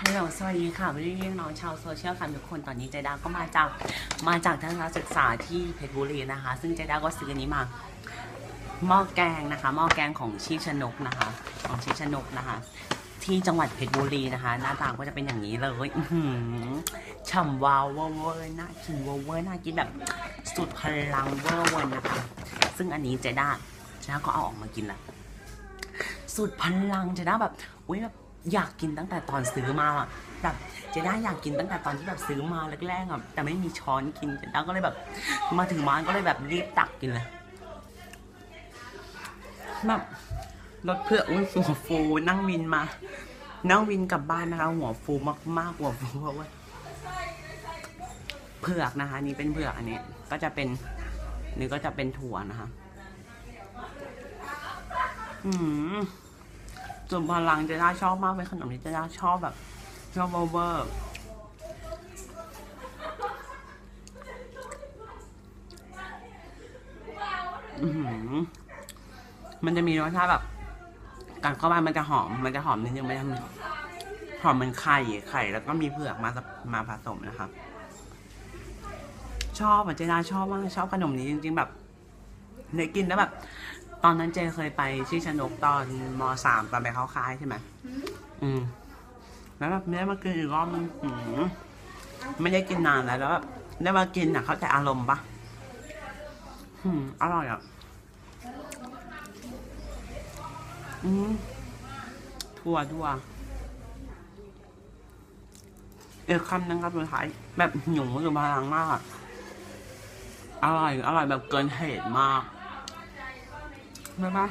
ฮัลโหลสวัสดีค่ะพี่เรียกน้องชาวโซเชียลค่ะทุกคนตอนนี้เจด้าก็มาจากมาจากทัศนศึกษาที่เพชรบุรีนะคะ ซึ่งเจด้าก็ซื้ออันนี้มาหม้อแกงนะคะหม้อแกงของชีชนกนะคะ ของชีชนกนะคะ ที่จังหวัดเพชรบุรีนะคะ หน้าตาก็จะเป็นอย่างนี้เลยอื้อหือฉ่ำวาวเวอร์เวอร์น่ากินเวอร์เวอร์น่ากินแบบสุดพลังเวอร์เวอร์นะคะ ซึ่งอันนี้เจด้าเจด้าก็เอาออกมากินแหละสุดพลังเจด้าแบบอุ้ยแบบ อยากกินตั้งแต่ตอนซื้อมาอะแบบเจด้าอยากกินตั้งแต่ตอนที่แบบซื้อมาแรกๆอะแต่ไม่มีช้อนกินเจด้าก็เลยแบบ มาถึงบ้านก็เลยแบบรีบตักกินเลยแบบรถเพื่ออุ้ยหัวฟูนั่งวินมา นั่งวินกลับบ้านนะคะหัวฟูมากๆหัวฟูเพราะว่าเผือกนะคะ นี่เป็นเผือกอันนี้ ก็จะเป็นนี่ก็จะเป็นถั่วนะคะ อืม ส่วนพลังเจด้าชอบมากเป็นขนมที่เจด้าชอบแบบชอบเวอร์อือหือมันจะมีรสชาติแบบกัดเข้าไปมันจะหอม มันจะหอมนิดนึงมันจะหอมเหมันไข่ไข่ แล้วก็มีเผือกมามาผสมนะครับชอบอะเจด้าชอบมากชอบขนมนี้จริง ๆ แบบเนยกินแล้วแบบ ตอนนั้นเจเคยไปที่ชนกตอนมสามตอนไปเข้าค่ายใช่ไหมอืม แล้วแบบไม่ได้มากินอีกรอบนึงอืมไม่ได้กินนานแล้วแล้วแบบได้มากินอะ เข้าใจอารมณ์ปะอืมอร่อยอะ อืมทั่วทั่วเออคำนึงครับสุดท้ายแบบหยุ่งคือพลังมากอะอร่อย อร่อยแบบเกินเหตุมาก ไม่ปะ